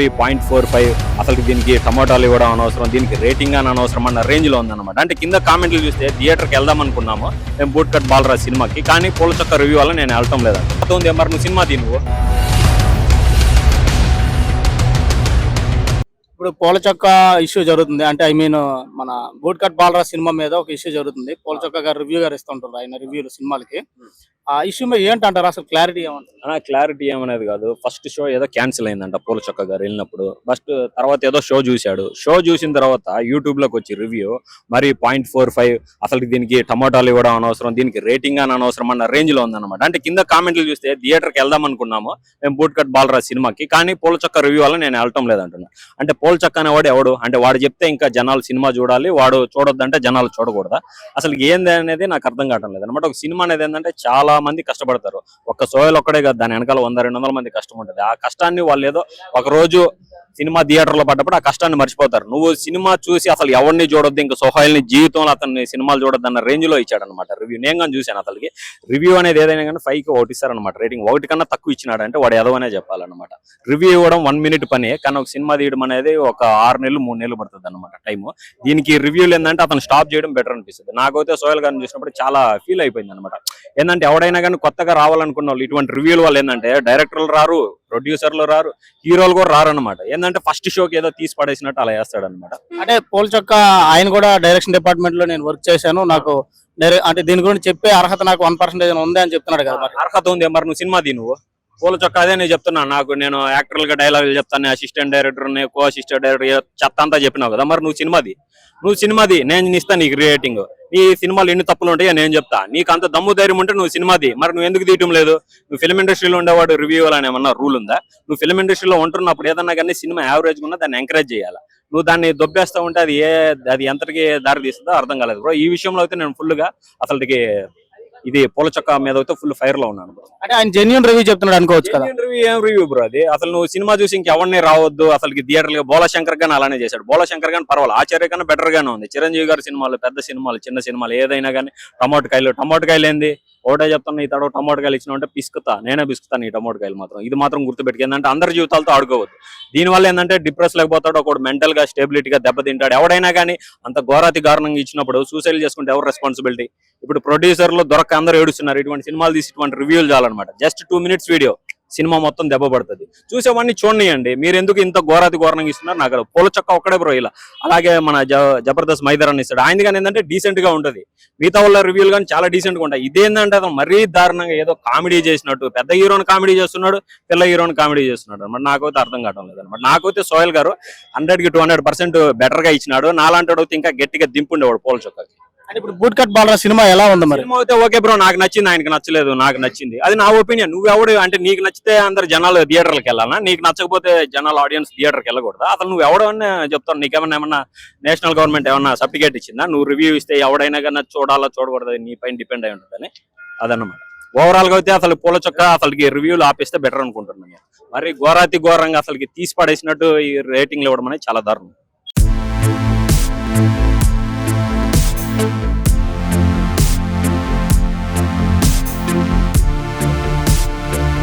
Three point four five అసలు దీనికి టమాటాలు ఇవ్వడం అనవసరం దీనికి రేటింగ్ అని అనవసరం అన్న రేంజ్లో ఉందన్నమాట. అంటే కింద కామెంట్లు చూస్తే థియేటర్కి వెళ్దాం అనుకున్నాము మేము బూట్ కట్ బాలరాజ్ సినిమాకి కానీ పూల చక్క రివ్యూ వల్ల నేను వెళ్ళటం లేదంట. ఉంది మరి నువ్వు సినిమా తీ ఇప్పుడు పూల చొక్క ఇష్యూ జరుగుతుంది. అంటే ఐ మీన్ మన బూట్ కట్ బాలరా సినిమా మీద ఒక ఇష్యూ జరుగుతుంది. పూల చొక్క గారు రివ్యూ గారు ఇస్తుంటారు ఆయన రివ్యూలు సినిమాలకి. ఆ ఇష్యూ మీద ఏంటంటారు? అసలు క్లారిటీ ఏమంటారు? క్లారిటీ ఏమనేది కాదు. ఫస్ట్ షో ఏదో క్యాన్సిల్ అయిందంట పోల చొక్క గారు వెళ్ళినప్పుడు. ఫస్ట్ తర్వాత ఏదో షో చూశాడు. షో చూసిన తర్వాత యూట్యూబ్లోకి వచ్చి రివ్యూ మరి పాయింట్ ఫోర్ ఫైవ్ అసలు దీనికి టమాటాలు ఇవ్వడం అనవసరం దీనికి రేటింగ్ అని అనవసరం అన్న రేంజ్లో ఉందన్నమాట. అంటే కింద కామెంట్లు చూస్తే థియేటర్కి వెళ్దాం అనుకున్నాము. మేము బూట్ కట్ బాలరా సినిమాకి. కానీ పూల చొక్క రివ్యూ వల్ల నేను వెళ్ళటం లేదంటున్నాను అంటే పోల్ చొక్క అనేవాడు ఎవడు? అంటే వాడు చెప్తే ఇంకా జనాలు సినిమా చూడాలి వాడు చూడొద్దంటే జనాలు చూడకూడదా? అసలు ఏంది అనేది నాకు అర్థం కావటం లేదు. అనమాట ఒక సినిమా అనేది ఏంటంటే చాలా మంది కష్టపడతారు. ఒక్క సోయలు ఒక్కడే కాదు దాని వెనకాల వంద రెండు వందల మంది కష్టం ఉంటుంది. ఆ కష్టాన్ని వాళ్ళు ఏదో ఒక రోజు సినిమా థియేటర్లో పడ్డప్పుడు ఆ కష్టాన్ని మర్చిపోతారు. నువ్వు సినిమా చూసి అసలు ఎవరిని చూడొద్దు ఇంకా సోహాయిల్ని జీవితంలో అతన్ని సినిమాలు చూడొద్దు అన్న రేంజ్లో ఇచ్చాడు అనమాట రివ్యూ నేను కానీ చూశాను అతనికి రివ్యూ అనేది ఏదైనా కానీ ఫైవ్కి ఒకటి ఇస్తారనమాట రేటింగ్. ఒకటి కన్నా తక్కువ ఇచ్చినాడంటే వాడు ఎదవనే చెప్పాలన్నమాట. రివ్యూ ఇవ్వడం వన్ మినిట్ పని కానీ ఒక సినిమా తీయడం అనేది ఒక ఆరు నెలలు మూడు నెలలు పడుతుంది అనమాట టైం దీనికి రివ్యూలు ఏంటంటే అతను స్టాప్ చేయడం బెటర్ అనిపిస్తుంది. నాకైతే సోయల్ గారిని చూసినప్పుడు చాలా ఫీల్ అయిపోయింది అనమాట ఏంటంటే ఎవడైనా కానీ కొత్తగా రావాలనుకున్న వాళ్ళు ఇటువంటి రివ్యూల వాళ్ళు ఏంటంటే డైరెక్టర్లు రారు ప్రొడ్యూసర్లు రారు హీరోలు కూడా రారు అనమాట ఏంటంటే ఫస్ట్ షోకి ఏదో తీసి పడేసినట్టు అలా వేస్తాడు అనమాట అంటే పూల చొక్క ఆయన కూడా డైరెక్షన్ డిపార్ట్మెంట్లో నేను వర్క్ చేశాను. నాకు అంటే దీని గురించి చెప్పే అర్హత నాకు వన్ పర్సెంటేజ్ ఉంది అని చెప్తున్నాడు కదా అర్హత ఉంది మరి నువ్వు సినిమా తీ నువ్వు. పూల చొక్క అదే నేను చెప్తున్నాను నాకు నేను యాక్టర్లుగా డైలాగులు చెప్తాను assistant director co assistant director చెత్త అంతా చెప్పినావు కదా. మరి నువ్వు సినిమాది. నువ్వు సినిమాది నేను ఇస్తాను నీకు రేటింగ్. నీ సినిమాలు ఎన్ని తప్పులు ఉంటాయో నేను చెప్తా. నీకు అంత దమ్ము ధైర్యం ఉంటే నువ్వు సినిమాది. మరి నువ్వు ఎందుకు తీయటం లేదు? నువ్వు ఫిల్మ్ ఇండస్ట్రీలో ఉండేవాడు రివ్యూ అని ఏమన్నా రూల్ ఉందా? నువ్వు ఫిల్మ్ ఇండస్ట్రీలో ఉంటున్నప్పుడు ఏదన్నా కానీ సినిమా యావరేజ్ ఉన్నా దాన్ని ఎంకరేజ్ చేయాలి? నువ్వు దాన్ని దొబ్బేస్తా ఉంటే అది ఏ అది ఎంతటికి దారి తీస్తుందో అర్థం కాలేదు బ్రో ఈ విషయంలో అయితే నేను ఫుల్గా అసలుకి ఇది పూల చొక్క మీద అయితే ఫుల్ ఫైర్లో ఉన్నాను అంటే ఆయన జెన్యున్ రివ్యూ చెప్తున్నాడు అనుకోవచ్చు కదా. రివ్యూ ఏం రివ్యూ బ్రో అది? అసలు నువ్వు సినిమా చూసి ఇంకెవరిని రావద్దు అసలు థియేటర్ బోలా శంకర్ గాని అలానే చేశాడు. బోలా శంకర్ గాని పర్వాలేదు ఆచార్య కన్నా బెటర్ గానే ఉంది. చిరంజీవి గారి సినిమాలు పెద్ద సినిమాలు చిన్న సినిమాలు ఏదైనా కానీ టమాటకాయలు టమాటకాయలు ఏంది? ఒకటే చెప్తాను ఈ తడవ టమాటకాయలు ఇచ్చిన అంటే పిసుకుతా నేనే పిసుకుతాను ఈ టమాటకాయలు మాత్రం. ఇది మాత్రం గుర్తుపెట్టుకు ఏంటంటే అందరి జీవితాలతో ఆడుకోవద్దు. దీనివల్ల ఏంటంటే డిప్రెస్ లేకపోతాడు ఒకడు మెంటల్గా స్టేబిలిటీగా దెబ్బతింటాడు. ఎవడైనా కానీ అంత ఘోరాతి కారణంగా ఇచ్చినప్పుడు సూసైడ్ చేసుకుంటే ఎవరు రెస్పాన్సిబిలిటీ ఇప్పుడు ప్రొడ్యూసర్లు దొరక అందరూ ఏడుస్తున్నారు ఇటువంటి సినిమాలు తీసి ఇటువంటి రివ్యూలు చాలన్నమాట. Just two minutes video cinema మొత్తం దెబ్బ పడుతుంది. చూసేవాడిని చూడనియండి. మీరు ఎందుకు ఇంత ఘోరాతి ఘోరంగా ఇస్తున్నారు? నాకు పూల చొక్క ఒక్కడే బ్రో ఇలా. అలాగే మన జబర్దస్త్ జబర్దస్త్ అని ఇస్తాడు. ఆయన కానీ ఏంటంటే డీసెంట్గా ఉంటది. మిగతా వాళ్ళ రివ్యూలు కానీ చాలా డీసెంట్గా ఉంటాయి. ఇదేంటంటే అతను మరీ దారుణంగా ఏదో కామెడీ చేసినట్టు పెద్ద హీరోని కామెడీ చేస్తున్నాడు పిల్ల హీరోని కామెడీ చేస్తున్నాడు అనమాట. నాకైతే అర్థం కావడం లేదు అనమాట. నాకైతే సోయల్ గారు హండ్రెడ్కి టూ హండ్రెడ్ పర్సెంట్ బెటర్గా ఇచ్చినాడు. నాలాంటి ఇంకా గట్టిగా దింపుండేవాడు పూల చొక్కకి. అంటే ఇప్పుడు బూట్ కట్ బాలరా సినిమా ఎలా ఉంది మరి? సినిమా అయితే ఓకే బ్రో నాకు నచ్చింది ఆయనకి నచ్చలేదు నాకు నచ్చింది. అది నా ఒపీనియన్. నువ్వు ఎవడు అంటే నీకు నచ్చితే అందరు జనాలు థియేటర్కి వెళ్ళాలా? నీకు నచ్చకపోతే జనాలు ఆడియన్స్ థియేటర్కి వెళ్ళకూడదు? అసలు నువ్వు ఎవడన్నా చెప్తాను. నీకేమన్నా ఏమన్నా నేషనల్ గవర్నమెంట్ ఏమన్నా సర్టిఫికేట్ ఇచ్చిందా? నువ్వు రివ్యూ ఇస్తే ఎవడైనా కన్నా చూడాలా చూడకూడదు? నీ పైన డిపెండ్ అయి ఉంటుందని అదన్నమాట. ఓవరాల్గా అయితే అసలు పూల చొక్క అసలుకి రివ్యూలు ఆపిస్తే బెటర్ అనుకుంటున్నాను మరి ఘోరాతి ఘోరంగా అసలుకి తీసి పడేసినట్టు ఈ రేటింగ్లు ఇవ్వడం అనేది చాలా దారుణం.